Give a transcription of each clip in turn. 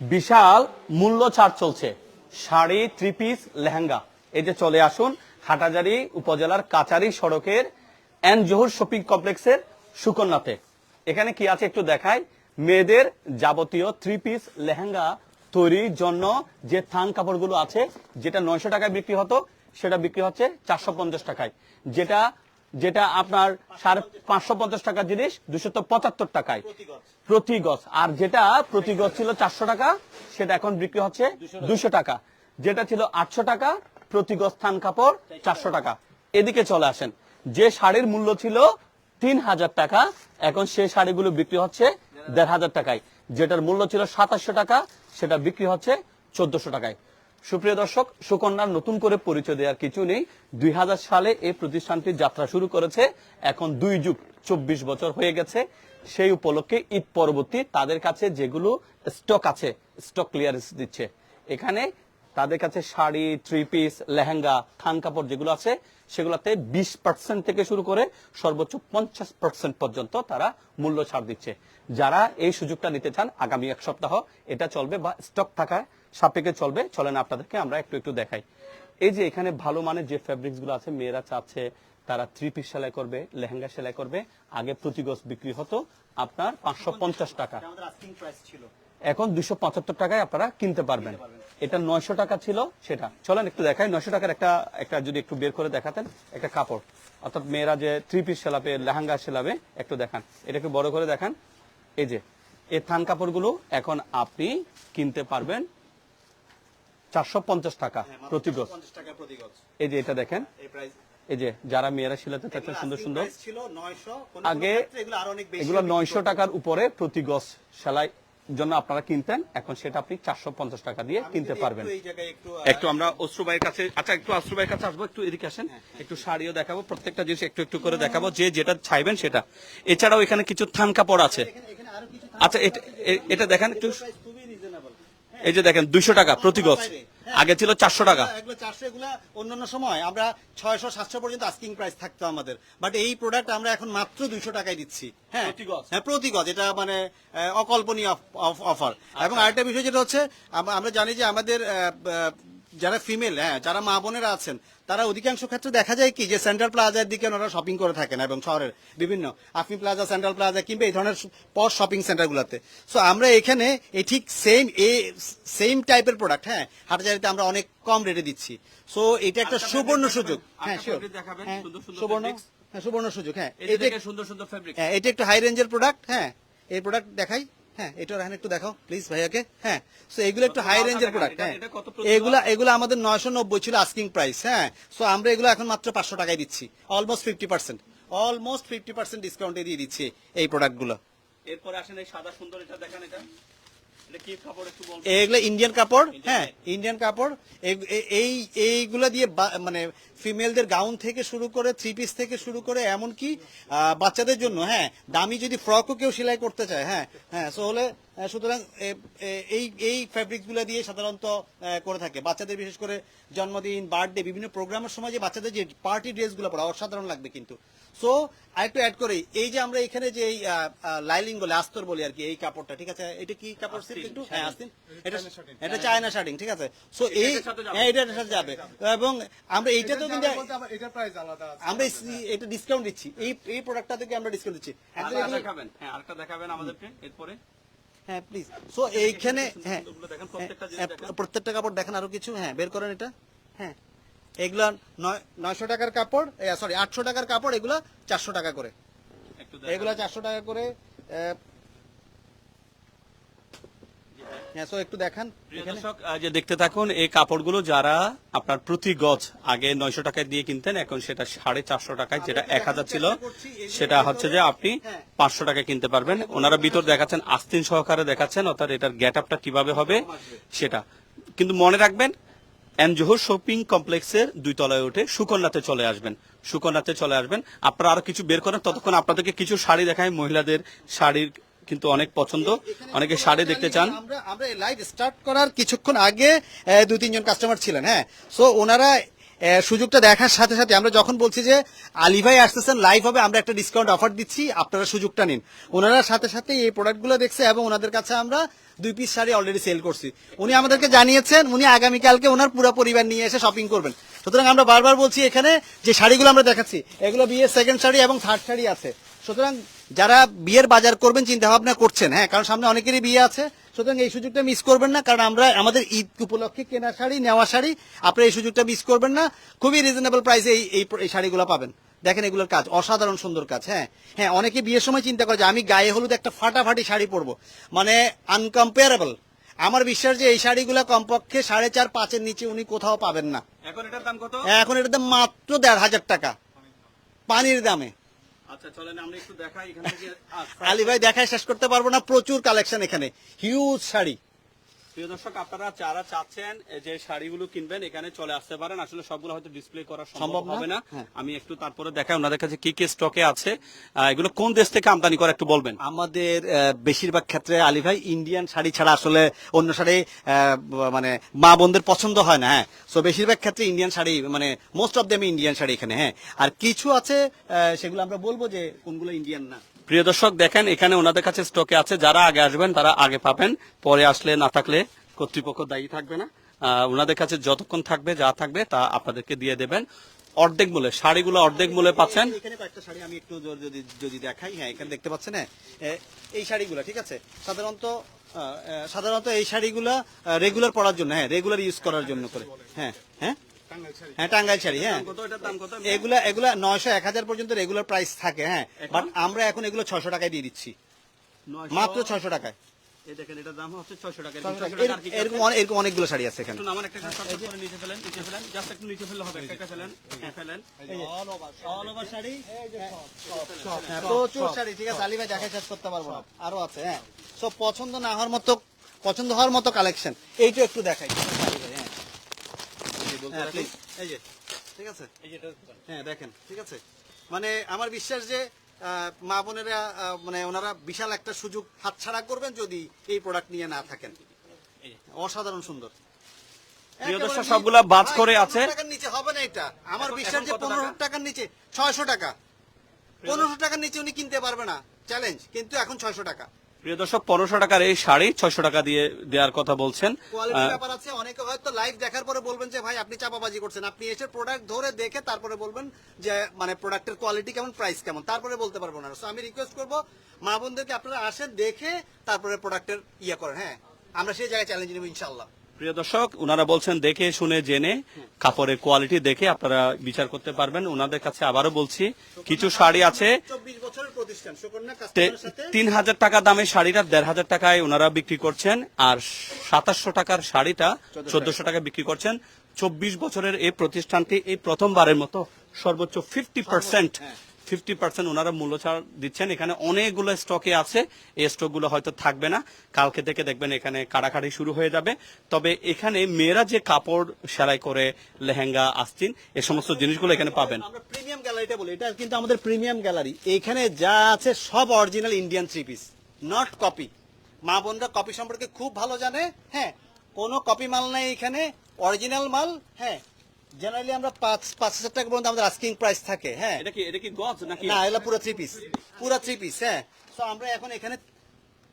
বিশাল মূল্য ছাড় চলছে। Sari three piece lehenga. এই যে চলে আসুন, হাটাজারি উপজেলার কাচারি সড়কের এন জহুর শপিং কমপ্লেক্সের সুকন্যাতে। এখানে কি আছে একটু দেখাই? মেয়েদের যাবতীয় থ্রি পিস লেহেঙ্গা তৈরির জন্য যে থান কাপড়গুলো আছে, যেটা নয়শো টাকায় বিক্রি হতো, সেটা বিক্রি হচ্ছে চারশো পঞ্চাশ টাকায়। যেটা যেটা আপনার সাড়ে পাঁচশো পঞ্চাশ টাকার জিনিস, দুশো পঁচাত্তর টাকায়। প্রতি গজ। আর যেটা প্রতি গজ ছিল চারশো টাকা, সেটা এখন বিক্রি হচ্ছে দুশো টাকা। যেটা ছিল আটশো টাকা, প্রতি গজ থান কাপড় চারশো টাকা। এদিকে চলে আসেন। যে শাড়ির মূল্য ছিল তিন হাজার টাকা, এখন সেই শাড়িগুলো বিক্রি হচ্ছে দেড় হাজার টাকায়। যেটার মূল্য ছিল সাতাশশো টাকা, সেটা বিক্রি হচ্ছে চোদ্দশো টাকায়। সুপ্রিয় দর্শক, সুকন্যার নতুন করে পরিচয় দেওয়ার কিছু নেই। দুই সালে এই প্রতিষ্ঠানটি যাত্রা শুরু করেছে। এখন দুই যুগ, চব্বিশ বছর হয়ে গেছে। সেই উপলক্ষে ঈদ পরবর্তী তাদের কাছে যেগুলো স্টক আছে, স্টক ক্লিয়ারেন্স দিচ্ছে। এখানে তাদের কাছে শাড়ি থ্রি পিস লেহেঙ্গা, থান কাপড় যেগুলো আছে, সেগুলোতে বিশ পার্সেন্ট থেকে শুরু করে সর্বোচ্চ পঞ্চাশ পার্সেন্ট পর্যন্ত তারা মূল্য ছাড় দিচ্ছে। যারা এই সুযোগটা নিতে চান, আগামী এক সপ্তাহ এটা চলবে বা স্টক থাকায় সাপেক্ষে চলবে। চলেন আপনাদেরকে আমরা একটু একটু দেখাই। এই যে এখানে ভালো মানের যে ফ্যাব্রিক্সগুলো আছে, মেয়েরা চাচ্ছে, তারা থ্রি পিস সেলাই করবে, লেহেঙ্গা সেলাই করবে। আগে প্রতি গজ বিক্রি হতো আপনার পাঁচশো পঞ্চাশ টাকা। এখন দুশো পঁচাত্তর টাকায় আপনারা কিনতে পারবেন। এটা নয়শো টাকা ছিল সেটা। চলেন একটু দেখাই। নয়শো টাকার একটা একটা যদি একটু বের করে দেখাতেন, একটা কাপড়। অর্থাৎ মেয়েরা যে থ্রি পিস সেলাবে, লেহেঙ্গা সেলাবে, একটু দেখান। এটা একটু বড় করে দেখান। এই যে, এই থান কাপড়গুলো এখন আপনি কিনতে পারবেন চারশো পঞ্চাশ টাকা প্রতি গজ। এই যে এটা দেখেন এই প্রাইস এই যে যারা মেয়েরা সেলাতে চাচ্ছেন সুন্দর সুন্দর। আগে এগুলো আরও অনেক বেশি এগুলো নয়শো টাকার উপরে প্রতি গজ সেলাই জন্য আপনারা কিনতেন এখন সেটা আপনি চারশো পঞ্চাশ টাকা দিয়ে কিনতে পারবেন। একটু আমরা অশ্রুবাইয়ের কাছে আচ্ছা একটু অশ্রুবাইয়ের কাছে আসব একটু এদিকে আসেন একটু শাড়িও দেখাবো প্রত্যেকটা জিনিস একটু একটু করে দেখাবো যে যেটা চাইবেন সেটা। এছাড়াও এখানে কিছু থান কাপড় আছে। আচ্ছা এটা এটা দেখেন একটু এই যে দেখেন দুইশো টাকা প্রতি গজ। আগে ছিল চারশো টাকা। এগুলো চারশো এগুলো অন্যান্য সময়। আমরা ছয়শো সাতশো পর্যন্ত আস্কিং প্রাইস থাকতো আমাদের। বাট এই প্রোডাক্ট আমরা এখন মাত্র দুইশো টাকায় দিচ্ছি। হ্যাঁ প্রতি গজ? হ্যাঁ এটা মানে আহ, অকল্পনীয় অফার এবং আরেকটা বিষয় যেটা হচ্ছে আমরা জানি যে আমাদের যারা ফিমেল হ্যাঁ যারা মা বোনেরা আছেন তারা অধিকাংশ ক্ষেত্রে দেখা যায় কি যে সেন্ট্রাল প্লাজার দিকে ওনারা শপিং করে থাকেন এবং শহরের বিভিন্ন আফমি প্লাজা সেন্ট্রাল প্লাজা কিংবা এই ধরনের পর শপিং সেন্টারগুলোতে সো আমরা এখানে এই ঠিক সেম এ সেম টাইপের প্রোডাক্ট হ্যাঁ হাটাজারিতে আমরা অনেক কম রেটে দিচ্ছি। সো এটা একটা সুবর্ণ সুযোগ। হ্যাঁ আরেকটা শিওর হ্যাঁ সুন্দর সুন্দর সুবর্ণ হ্যাঁ সুবর্ণ সুযোগ হ্যাঁ এটা সুন্দর সুন্দর ফেব্রিক হ্যাঁ এটা একটু হাই রেঞ্জের প্রোডাক্ট হ্যাঁ এই প্রোডাক্ট দেখাই। হ্যাঁ এটা একটু দেখাও প্লিজ ভাইয়াকে। হ্যাঁ সো এগুলো একটু হাই রেঞ্জের প্রোডাক্ট হ্যাঁ। এগুলা এগুলো আমাদের নয়শো নব্বই ছিল আস্কিং প্রাইস হ্যাঁ। সো আমরা এগুলো এখন মাত্র পাঁচশো টাকায় দিচ্ছি। Almost fifty percent almost fifty percent ডিসকাউন্টে দিয়ে দিচ্ছি এই প্রোডাক্টগুলো এরপরে আসেন এই সাদা সুন্দর এটা দেখেন এটা। এগুলো ইন্ডিয়ান কাপড় হ্যাঁ ইন্ডিয়ান কাপড়। এই এইগুলা দিয়ে মানে ফিমেলদের গাউন থেকে শুরু করে থ্রি পিস থেকে শুরু করে এমনকি বাচ্চাদের জন্য হ্যাঁ দামি যদি ফ্রকও কেউ সেলাই করতে চায় হ্যাঁ হ্যাঁ সো হলে সুতরাং এই এই ফ্যাব্রিক্সগুলা দিয়ে সাধারণত করে থাকে। বাচ্চাদের বিশেষ করে জন্মদিন বার্থডে বিভিন্ন প্রোগ্রামের সময় যে বাচ্চাদের যে পার্টি ড্রেসগুলো পরা অসাধারণ লাগবে কিন্তু। সো আরেকটু অ্যাড করি এই যে আমরা এখানে যে এই লাইলিং বলে আস্তর বলি আর কি এই কাপড়টা ঠিক আছে? এটা কি কাপড় সিল্ক একটু? হ্যাঁ আস্তিন। এটা এটা চায়না শার্টিং ঠিক আছে? সো এই। হ্যাঁ এটার সাথে যাবে। এবং আমরা এইটাতেও কিন্তু এটার প্রাইস আলাদা আছে। আমরা এটা ডিসকাউন্ট দিচ্ছি। এই এই প্রোডাক্টটা থেকে আমরা ডিসকাউন্ট দিচ্ছি। আরেকটা দেখাবেন। হ্যাঁ আরেকটা দেখাবেন আমাদেরকে এরপরে। হ্যাঁ প্লিজ সো এইখানে হ্যাঁ প্রত্যেকটা হ্যাঁ, দেখেন। প্রত্যেকটা কাপড় দেখেন আরও কিছু হ্যাঁ বের করেন এটা। হ্যাঁ এগুলা নয় নয়শো টাকার কাপড় সরি আটশো টাকার কাপড় এগুলা চারশো টাকা করে। এগুলো চারশো টাকা করে আহ, হ্যাঁ সো একটু দেখান প্রিয় এখানে। দর্শক, আহ, যে দেখতে থাকুন এই কাপড়গুলো যারা আপনার প্রতি গজ আগে নয়শো টাকায় দিয়ে কিনতেন এখন সেটা সাড়ে চারশো টাকায় যেটা এক হাজার ছিল সেটা হচ্ছে যে আপনি পাঁচশো টাকায় কিনতে পারবেন। ওনারা ভিতর দেখাচ্ছেন আস্তিন সহকারে দেখাচ্ছেন অর্থাৎ এটার গেট আপটা কীভাবে হবে সেটা। কিন্তু মনে রাখবেন এনজোহর শপিং কমপ্লেক্সের দুই তলায় উঠে সুকন্যাতে চলে আসবেন। সুকন্যাতে চলে আসবেন। আপনারা আরও কিছু বের করেন ততক্ষণ আপনাদেরকে কিছু শাড়ি দেখায় মহিলাদের শাড়ির কিন্তু অনেক পছন্দ। অনেকে শাড়ি দেখতে চান। আমরা লাইভ স্টার্ট করার কিছুক্ষণ আগে দুই, তিনজন কাস্টমার ছিলেন হ্যাঁ? সো ওনারা সুযোগটা দেখার সাথে সাথে আমরা যখন বলছি যে আলী ভাই আসতেছেন লাইভ হবে, আমরা একটা ডিসকাউন্ট অফার দিচ্ছি, আপনারা সুযোগটা নিন। ওনারা সাথে সাথে এই প্রোডাক্টগুলো দেখছে এবং ওনাদের কাছে আমরা দুই পিস শাড়ি অলরেডি সেল করছি। উনি আমাদেরকে জানিয়েছেন, উনি আগামীকালকে ওনার পুরো পরিবার নিয়ে এসে শপিং করবেন। সুতরাং আমরা বারবার বলছি এখানে যে শাড়িগুলো আমরা দেখাচ্ছি, এগুলো বিয়ের সেকেন্ড শাড়ি এবং থার্ড শাড়ি আছে। সুতরাং যারা বিয়ের বাজার করবেন চিন্তা ভাবনা করছেন হ্যাঁ কারণ সামনে অনেকেরই বিয়ে আছে সুতরাং এই সুযোগটা মিস করবেন না কারণ আমরা আমাদের ঈদ উপলক্ষে কেনা শাড়ি নেওয়া শাড়ি আপনারা এই সুযোগটা মিস করবেন না খুবই রিজনেবল প্রাইসে এই এই শাড়িগুলো পাবেন। দেখেন এগুলোর কাজ অসাধারণ সুন্দর কাজ হ্যাঁ। হ্যাঁ অনেকে বিয়ের সময় চিন্তা করে যে আমি গায়ে হলুদ একটা ফাটাফাটি শাড়ি পরবো মানে আনকম্পেয়ারেবল আমার বিশ্বাস যে এই শাড়িগুলো কমপক্ষে সাড়ে চার পাঁচের নিচে উনি কোথাও পাবেন না। এখন এটার দাম কত? এখন এটার দাম মাত্র দেড় হাজার টাকা। পানির দামে। আচ্ছা দেখাই আলী ভাই দেখায় শেষ করতে পারব না প্রচুর কালেকশন এখানে। হিউজ শাড়ি। প্রিয় দর্শক আপনারা যারা চাচ্ছেন যে শাড়িগুলো কিনবেন এখানে চলে আসতে পারেন। আসলে সবগুলো হয়তো ডিসপ্লে করা সম্ভব হবে না। হ্যাঁ। আমি একটু তারপরে দেখাই ওনাদের কাছে কি কি স্টকে আছে। এগুলো কোন দেশ থেকে আমদানি করে একটু বলবেন। আমাদের বেশিরভাগ ক্ষেত্রে আলী ভাই ইন্ডিয়ান শাড়ি ছাড়া আসলে অন্য শাড়ি মানে মা বোনদের পছন্দ হয় না হ্যাঁ। সো বেশিরভাগ ক্ষেত্রে ইন্ডিয়ান শাড়ি মানে most of them Indian sari এখানে হ্যাঁ। আর কিছু আছে সেগুলো আমরা বলব যে কোনগুলো ইন্ডিয়ান না। প্রিয় দর্শক, দেখেন এখানে ওনাদের কাছে স্টকে আছে। যারা আগে আসবেন, তারা আগে পাবেন। পরে আসলে না থাকলে কর্তৃপক্ষ দায়ী থাকবে না। ওনাদের কাছে যতক্ষণ থাকবে, যা থাকবে, তা আপনাদেরকে দিয়ে দেবেন। অর্ধেক মূল্যে শাড়িগুলো অর্ধেক মূল্যে পাচ্ছেন। এখানে কয়েকটা শাড়ি আমি একটু যদি যদি দেখাই। হ্যাঁ এখানে দেখতে পাচ্ছেন হ্যাঁ। এই শাড়িগুলো, ঠিক আছে? সাধারণত সাধারণত এই শাড়িগুলো রেগুলার পরার জন্য হ্যাঁ রেগুলার ইউজ করার জন্য করে। হ্যাঁ হ্যাঁ? হ্যাঁ টাঙ্গাইল শাড়ি হ্যাঁ। কত? এটার দাম কত? এগুলা এগুলা নয়শো এক হাজার পর্যন্ত রেগুলার প্রাইস থাকে হ্যাঁ। বাট আমরা এখন এগুলো ছয়শো টাকায় দিয়ে দিচ্ছি। মাত্র ছয়শো টাকায়। এই দেখেন এটার দাম হচ্ছে ছয়শো টাকা এরকম- 600 টাকা। আর কি কি এরকম অনেক- এরকম অনেকগুলো শাড়ি আছে এখানে। একটু নামান একটা একটা short করে নিচে ফেলেন নিচে ফেলেন জাস্ট একটু নিচে ফেললে হবে একটা একটা ফেলেন হ্যাঁ ফেলেন। All over sari. প্রচুর শাড়ি ঠিক আছে আলী ভাই দেখাই শেষ করতে পারব না। আরও আছে সব পছন্দ না হওয়ার মতো পছন্দ হওয়ার মতো কালেকশন এইটা একটু দেখাই আলী ভাই, হ্যাঁ হ্যাঁ, please, এই যে ঠিক আছে? হ্যাঁ দেখেন ঠিক আছে? মানে আমার বিশ্বাস যে মা বোনেরা মানে ওনারা বিশাল একটা সুযোগ হাতছাড়া করবেন যদি এই প্রোডাক্ট নিয়ে না থাকেন। অসাধারণ সুন্দর। প্রিয় দর্শক, সবগুলা বাজ করে আছে। টাকার নিচে হবে না এটা? আমার বিশ্বাস যে কত পনেরো টাকা? টাকার নিচে ছয়শো টাকা। পনেরোশো টাকার নিচে উনি কিনতে পারবে না। চ্যালেঞ্জ কিন্তু এখন ছয়শো টাকা। প্রিয় দর্শক পনেরোশো টাকার এই শাড়ি ছয়শো টাকা দিয়ে দেওয়ার কথা বলছেন। ব্যাপার আছে অনেকে হয়তো লাইভ দেখার পরে বলবেন যে ভাই আপনি চাপাবাজি করছেন। আপনি এসে প্রোডাক্ট ধরে দেখে তারপরে বলবেন যে মানে প্রোডাক্টের কোয়ালিটি কেমন প্রাইস কেমন? তারপরে বলতে পারব না। আমি রিকোয়েস্ট করব মা বোনদেরকে আপনারা আসেন দেখে তারপরে প্রোডাক্টের ইয়ে করেন হ্যাঁ? আমরা সেই জায়গায় চ্যালেঞ্জ নেব ইনশাল্লাহ প্রিয় দর্শক ওনারা বলছেন দেখে শুনে জেনে কাপড়ের কোয়ালিটি দেখে আপনারা বিচার করতে পারবেন। ওনাদের কাছে আবারও বলছি কিছু শাড়ি আছে। তিন হাজার টাকা দামের শাড়িটা দেড় হাজার টাকায় ওনারা বিক্রি করছেন। আর সাতাশশো টাকার শাড়িটা চোদ্দশো টাকা বিক্রি করছেন। চব্বিশ বছরের এই প্রতিষ্ঠানটি এই প্রথমবারের মতো সর্বোচ্চ ফিফটি পার্সেন্ট ফিফটি পার্সেন্ট ওনারা মূল্য ছাড় দিচ্ছেন। এখানে অনেকগুলো স্টকে আছে। এই স্টকগুলো হয়তো থাকবে না। কালকে থেকে দেখবেন এখানে কাড়াকাড়ি শুরু হয়ে যাবে। তবে এখানে মেয়েরা যে কাপড় সেলাই করে, লেহেঙ্গা, আস্তিন, এ সমস্ত জিনিসগুলো এখানে পাবেন। আমরা প্রিমিয়াম গ্যালারিটা বলি। এটা কিন্তু আমাদের প্রিমিয়াম গ্যালারি এখানে যা আছে সব original Indian three piece not copy মা বোনরা কপি সম্পর্কে খুব ভালো জানে। হ্যাঁ কোনো কপি মাল নাই এখানে। অরিজিনাল মাল হ্যাঁ। জেনারেলি আমরা পাঁচ পাঁচ হাজার টাকা পর্যন্ত আমাদের আস্কিং প্রাইস থাকে হ্যাঁ। এটা কি এটা কি গজ নাকি? না এগুলো পুরো থ্রি পিস পুরো থ্রি পিস হ্যাঁ। তো আমরা এখন এখানে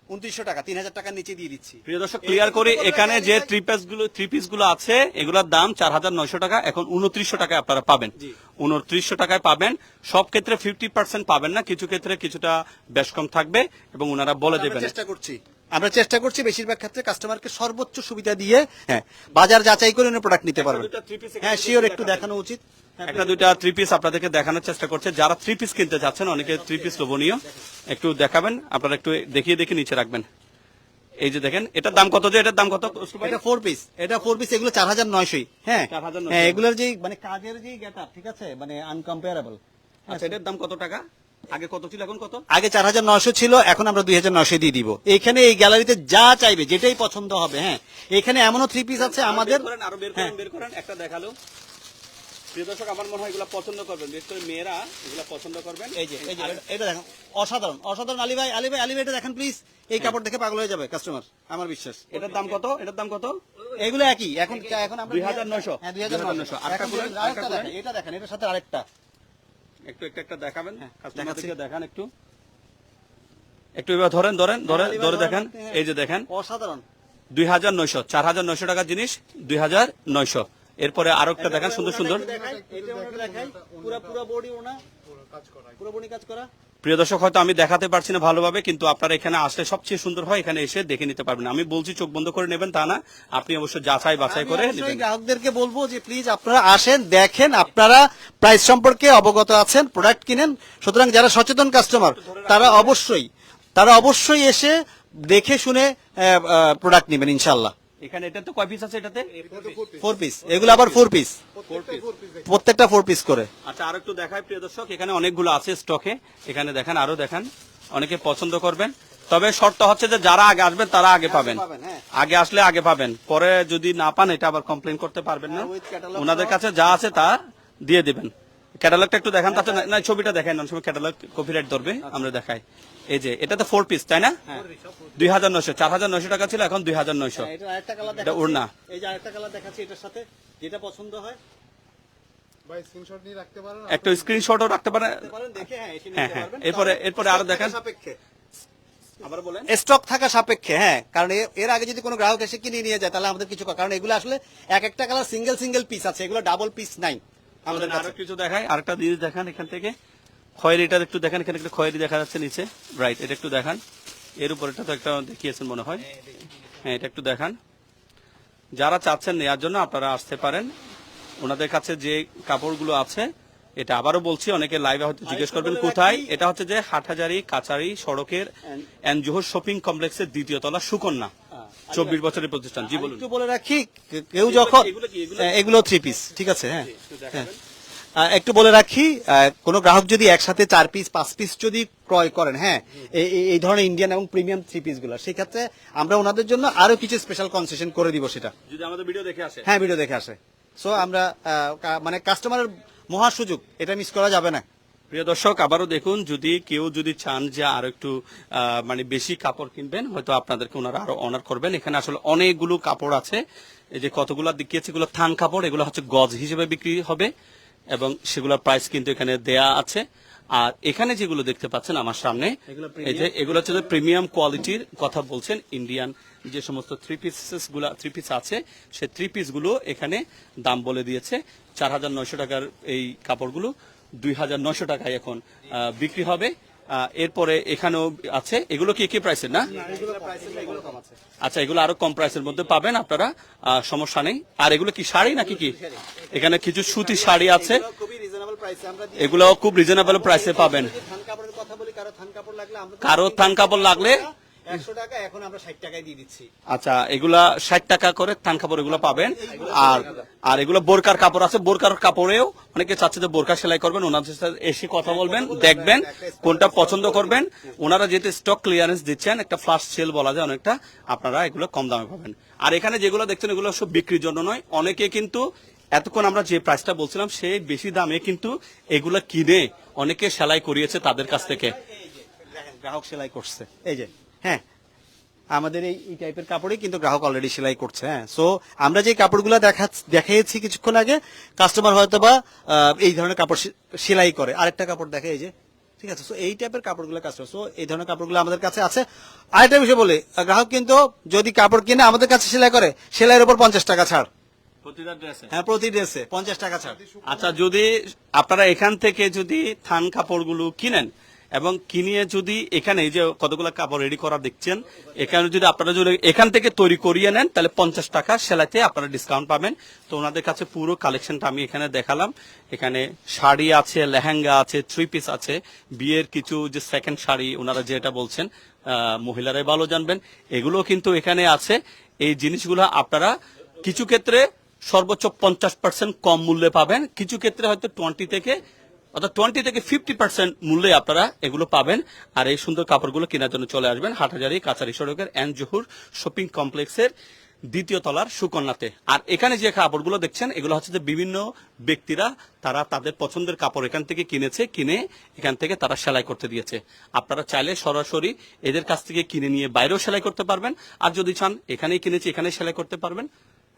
উনত্রিশশো টাকা তিন হাজার টাকার নিচে দিয়ে দিচ্ছি। প্রিয় দর্শক ক্লিয়ার করি এখানে যে থ্রি পিসগুলো থ্রি পিসগুলো আছে এগুলোর দাম চার হাজার নয়শো টাকা এখন উনত্রিশশো টাকায় আপনারা পাবেন। উনত্রিশশো টাকায় পাবেন। সব ক্ষেত্রে ফিফটি পার্সেন্ট পাবেন না কিছু ক্ষেত্রে কিছুটা বেশ কম থাকবে এবং ওনারা বলে দেবেন। চেষ্টা করছি। আমরা চেষ্টা করছি বেশিরভাগ ক্ষেত্রে কাস্টমারকে সর্বোচ্চ সুবিধা দিয়ে হ্যাঁ বাজার যাচাই করে প্রোডাক্ট নিতে পারবেন। হ্যাঁ শিওর একটু দেখানো উচিত। হ্যাঁ, একটা দুইটা থ্রি পিস আপনাদেরকে দেখানোর চেষ্টা করছে। যারা থ্রি পিস কিনতে চাচ্ছেন অনেকে থ্রি পিস লোভনীয়। একটু দেখাবেন আপনারা একটু দেখিয়ে দেখে নিচে রাখবেন। এই যে দেখেন এটার দাম কত যে এটার দাম কত? এটা ফোর পিস এটা ফোর পিস এগুলো চার হাজার নয়শই। হ্যাঁ হ্যাঁ এগুলোর যে মানে কাজের যে গেট ঠিক আছে? মানে আনকম্পেয়ারেবল আচ্ছা এটার দাম কত টাকা? আগে কত ছিল এখন কত? আগে চার হাজার নয়শো ছিল এখন আমরা দুই হাজার নয়শো দিয়ে দিব। এখানে এই গ্যালারিতে যা চাইবে যেটাই পছন্দ হবে হ্যাঁ। এখানে এমনও থ্রি পিস আছে আমাদের। আরও বের হ্যাঁ। করেন বের করেন একটা দেখাল। প্রিয় দর্শক আমার মনে হয় এগুলো পছন্দ করবেন বিশেষ করে মেয়েরা এগুলো পছন্দ করবেন। এই যে এই যে এটা- দেখেন অসাধারণ অসাধারণ আলী ভাই আলী ভাই আলী ভাই এটা দেখেন প্লিজ এই কাপড় দেখে পাগল হয়ে যাবে কাস্টমার আমার বিশ্বাস। এটার দাম কত? এটার দাম কত? এগুলো একই এখন এখন আমরা 2900 হ্যাঁ 2900 আরেকটা এখন বলেন, আরেকটা আরেকটা এটা দেখেন এটার সাথে আরেকটা। একটু একটা একটা দেখাবেন? হ্যাঁ, কাস্টমারদেরকে দেখান একটু। একটু এবার ধরেন ধরেন ধরে ধরে দেখেন। হ্যাঁ। এই যে দেখেন। অসাধারণ। দুই হাজার নয়শো চার হাজার নয়শো টাকার জিনিস দুই হাজার নয়শো। এরপরে আরও একটা দেখেন সুন্দর সুন্দর। পুরো পুরো বডি ওনা। পুরো বডি কাজ করা। প্রিয় দর্শক হয়তো আমি দেখাতে পারছি না ভালোভাবে কিন্তু আপনারা এখানে আসলে সবচেয়ে সুন্দর হয় এখানে এসে দেখে নিতে পারবেন। আমি বলছি চোখ বন্ধ করে নেবেন তা না আপনি অবশ্যই যাচাই বাছাই করে গ্রাহকদেরকে বলব যে প্লিজ আপনারা আসেন দেখেন আপনারা প্রাইস সম্পর্কে অবগত আছেন প্রোডাক্ট কিনেন। সুতরাং যারা সচেতন কাস্টমার তারা অবশ্যই তারা অবশ্যই এসে দেখে শুনে প্রোডাক্ট নেবেন ইনশাল্লাহ এখানে এটা তো কয় পিস আছে এটাতে? ফোর পিস এগুলো আবার ফোর পিস প্রত্যেকটা ফোর পিস করে। আচ্ছা আর একটু দেখাই প্রিয় দর্শক। এখানে অনেকগুলো আছে স্টকে এখানে দেখেন আরও দেখেন। অনেকে পছন্দ করবেন। তবে শর্ত হচ্ছে যে যারা আগে আসবেন তারা আগে পাবেন। হ্যাঁ। আগে আসলে আগে পাবেন। পরে যদি না পান এটা আবার কমপ্লেন করতে পারবেন না। হ্যাঁ, ওনাদের কাছে যা আছে তা দিয়ে দিবেন। ক্যাটালগটা একটু দেখান তাতে না- ছবিটা দেখাই না সময় ক্যাটালগ কপিরাইট ধরবে আমরা দেখাই। এই যে এটা তো ফোর পিস তাই না? দুই হাজার নয়শো চার হাজার নয়শো টাকা ছিল এখন দুই হাজার নয়শো। হ্যাঁ, এটা আরেকটা কালার এটা দেখাচ্ছি। ওড়না। এই যে আরেকটা কালার দেখাচ্ছি এটার সাথে যেটা পছন্দ হয় ভাই স্ক্রিনশট নিয়ে রাখতে পারেন একটা স্ক্রিনশটও রাখতে পারেন হ্যাঁ হ্যাঁ, হ্যাঁ। এরপরে- এরপরে আরও দেখান। সাপেক্ষে। আবার বলেন। স্টক থাকা সাপেক্ষে হ্যাঁ কারণ এর আগে যদি কোনো গ্রাহক এসে কিনে নিয়ে যায় তাহলে আমাদের কিছু কারণ এগুলো আসলে এক একটা কালার সিঙ্গেল সিঙ্গেল পিস আছে এগুলো ডাবল পিস নাই আমাদের কাছে। আরও কিছু দেখাই আরেকটা জিনিস দেখান এখান থেকে। খয়েরিটা একটু দেখান এখানে একটা খয়েরি দেখা যাচ্ছে নিচে। রাইট এটা একটু দেখান। এর উপর এটা তো একটা দেখিয়েছেন মনে হয়। হ্যাঁ এটা একটু দেখান। যারা চাচ্ছেন নেয়ার জন্য আপনারা আসতে পারেন। ওনাদের কাছে যে কাপড়গুলো আছে এটা আবারও বলছি অনেকে লাইভে হয়তো জিজ্ঞেস করবেন কোথায়? এটা হচ্ছে যে হাটহাজারি কাছারি সড়কের এনজোহর শপিং কমপ্লেক্সের দ্বিতীয় তলা সুকন্যা চব্বিশ বছরের প্রতিষ্ঠান। জি বলুন। একটু বলে রাখি কেউ যখন এগুলো হ্যাঁ, থ্রি পিস ঠিক আছে? হ্যাঁ একটু আহ, একটু বলে রাখি কোনো গ্রাহক যদি একসাথে চার পিস পাঁচ পিস যদি ক্রয় করেন হ্যাঁ এই ধরনের ইন্ডিয়ান এবং প্রিমিয়াম থ্রি পিসগুলো সেক্ষেত্রে আমরা ওনাদের জন্য আরও কিছু স্পেশাল কনসেশন করে দিব সেটা। যদি আমাদের ভিডিও দেখে আসে। হ্যাঁ ভিডিও দেখে আসে। সো আমরা মানে কাস্টমারের মহা সুযোগ, এটা মিস করা যাবে না। প্রিয় দর্শক, আবারও দেখুন, যদি কেউ যদি চান যে আরও একটু মানে বেশি কাপড় কিনবেন, হয়তো আপনাদেরকে ওনারা আরও অনার করবেন। এখানে আসলে অনেকগুলো কাপড় আছে। এই যে কতগুলো দেখিয়েছে এগুলো থান কাপড়, এগুলো হচ্ছে গজ হিসেবে বিক্রি হবে। এবং সেগুলোর প্রাইস কিন্তু এখানে দেয়া আছে। আর এখানে যেগুলো দেখতে পাচ্ছেন আমার সামনে এগুলো এই যে এগুলো হচ্ছে প্রিমিয়াম কোয়ালিটির কথা বলছেন ইন্ডিয়ান যে সমস্ত থ্রি পিসেসগুলা থ্রি পিস আছে সে থ্রি পিসগুলো এখানে দাম বলে দিয়েছে। চার হাজার নয়শো টাকার এই কাপড়গুলো দুই হাজার নয়শো টাকায় এখন বিক্রি হবে। এরপরে এখানেও আছে। এগুলো কি কি প্রাইসের না? আচ্ছা এগুলো আরও কম প্রাইসের মধ্যে পাবেন আপনারা সমস্যা নেই। আর এগুলো কি শাড়ি নাকি কি? এখানে কিছু সুতি শাড়ি আছে। এগুলো খুব রিজনেবল প্রাইসে পাবেন। কারও থান কাপড় লাগলে টাকা এখন আমরা টাকায় দিয়ে দিচ্ছি। আচ্ছা এগুলা ষাট টাকা করে থান কাপড় এগুলো পাবেন। আর আর এগুলো বোরকার কাপড় আছে। বোরকার কাপড়েও অনেকে চাচ্ছে যে বোরকা সেলাই করবেন ওনাদের সাথে এসে কথা বলবেন দেখবেন কোনটা পছন্দ করবেন। ওনারা যেহেতু স্টক ক্লিয়ারেন্স দিচ্ছেন একটা ফ্লাশ সেল বলা যায় অনেকটা আপনারা এগুলো কম দামে পাবেন। আর এখানে যেগুলো দেখছেন এগুলো সব বিক্রির জন্য নয়। অনেকে কিন্তু এতক্ষণ আমরা যে প্রাইসটা বলছিলাম সেই বেশি দামে কিন্তু এগুলো কিনে অনেকে সেলাই করিয়েছে তাদের কাছ থেকে। গ্রাহক সেলাই করছে। এই যে হ্যাঁ আমাদের এই টাইপের কাপড়ই কিন্তু গ্রাহক অলরেডি সেলাই করছে হ্যাঁ। সো আমরা যে কাপড়গুলো দেখা, দেখিয়েছি কিছুক্ষণ আগে কাস্টমার হয়তো বা এই ধরনের কাপড় সেলাই করে। আরেকটা কাপড় দেখে, এই যে, ঠিক আছে? সো এই টাইপের কাপড়গুলো কাস্টমার সো এই ধরনের কাপড়গুলো আমাদের কাছে আছে। আরেকটা বিষয় বলি গ্রাহক কিন্তু যদি কাপড় কিনে আমাদের কাছে সেলাই করে, সেলাইয়ের উপর পঞ্চাশ টাকা ছাড়। হ্যাঁ প্রতি ড্রেসে পঞ্চাশ টাকা ছাড়। আচ্ছা যদি আপনারা এখান থেকে যদি থান কাপড়গুলো কিনেন এবং কিনিয়ে যদি এখানে যে কতগুলো কাপড় রেডি করা দেখছেন এখানে যদি আপনারা যদি এখান থেকে তৈরি করিয়ে নেন তাহলে পঞ্চাশ টাকা সেলাইতে আপনারা ডিসকাউন্ট পাবেন। তো ওনাদের কাছে পুরো কালেকশনটা আমি এখানে দেখালাম। এখানে শাড়ি আছে লেহেঙ্গা আছে থ্রি পিস আছে। বিয়ের কিছু যে সেকেন্ড শাড়ি ওনারা যেটা বলছেন মহিলারাই ভালো জানবেন। এগুলো কিন্তু এখানে আছে। এই জিনিসগুলো আপনারা কিছু ক্ষেত্রে সর্বোচ্চ পঞ্চাশ পার্সেন্ট কম মূল্যে পাবেন। কিছু ক্ষেত্রে হয়তো টোয়েন্টি থেকে, অর্থাৎ টোয়েন্টি থেকে ফিফটি পার্সেন্ট মূল্যে আপনারা এগুলো পাবেন। আর এই সুন্দর কাপড়গুলো কেনার জন্য চলে আসবেন হাটহাজারি কাছারি সড়কের এন জহুর শপিং কমপ্লেক্সের দ্বিতীয় তলার সুকন্যাতে। আর এখানে যে কাপড়গুলো দেখছেন, এগুলো হচ্ছে যে বিভিন্ন ব্যক্তিরা তারা তাদের পছন্দের কাপড় এখান থেকে কিনেছে, কিনে এখান থেকে তারা সেলাই করতে দিয়েছে। আপনারা চাইলে সরাসরি এদের কাছ থেকে কিনে নিয়ে বাইরেও সেলাই করতে পারবেন। আর যদি চান, এখানেই কিনেছি, এখানেই সেলাই করতে পারবেন।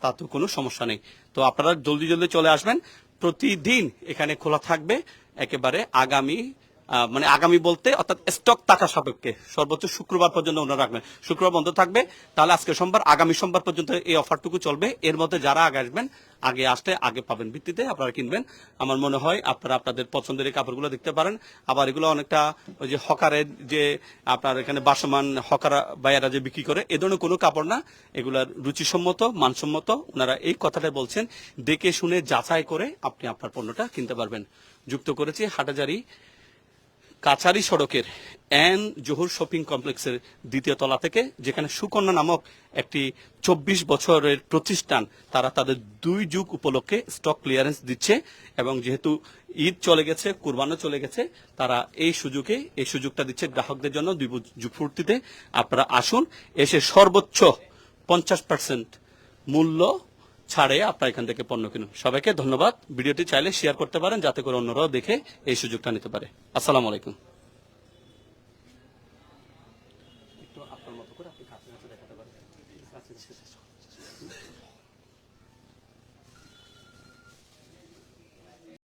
তাতে কোনো সমস্যা নেই। তো আপনারা জলদি জলদি চলে আসবেন। প্রতিদিন এখানে খোলা থাকবে। একেবারে আগামী মানে আগামী বলতে অর্থাৎ স্টক টাকা সাপেক্ষে সর্বোচ্চ শুক্রবার পর্যন্ত ওনারা রাখবেন। শুক্রবার বন্ধ থাকবে, তাহলে আজকে সোমবার, আগামী সোমবার পর্যন্ত এই অফারটুকু চলবে। এর মধ্যে যারা আগে আসবেন, আগে আসতে আগে পাবেন ভিত্তিতে আপনারা কিনবেন। আমার মনে হয় আপনারা আপনাদের পছন্দের এই কাপড়গুলো দেখতে পারেন। আবার এগুলো অনেকটা ওই যে হকারের যে আপনার এখানে বাসমান হকার বাইয়ারা যে বিক্রি করে, এ ধরনের কোনো কাপড় না। এগুলার রুচিসম্মত, মানসম্মত ওনারা এই কথাটা বলছেন। দেখে শুনে যাচাই করে আপনি আপনার পণ্যটা কিনতে পারবেন। যুক্ত করেছি হাটাজারি কাছারি সড়কের এন জহুর শপিং কমপ্লেক্সের দ্বিতীয় তলা থেকে, যেখানে সুকন্যা নামক একটি চব্বিশ বছরের প্রতিষ্ঠান, তারা তাদের দুই যুগ উপলক্ষে স্টক ক্লিয়ারেন্স দিচ্ছে এবং যেহেতু ঈদ চলে গেছে, কুরবানও চলে গেছে, তারা এই সুযোগে, এই সুযোগটা দিচ্ছে গ্রাহকদের জন্য দুই যুগ ফুর্তিতে। আপনারা আসুন, এসে সর্বোচ্চ পঞ্চাশ পার্সেন্ট মূল্য ছাড়ে আপনার এখান থেকে পণ্য কিনুন। সবাইকে ধন্যবাদ। ভিডিওটি চাইলে শেয়ার করতে পারেন, যাতে করে অন্যরাও দেখে এই সুযোগটা নিতে পারে। আসসালামু আলাইকুম।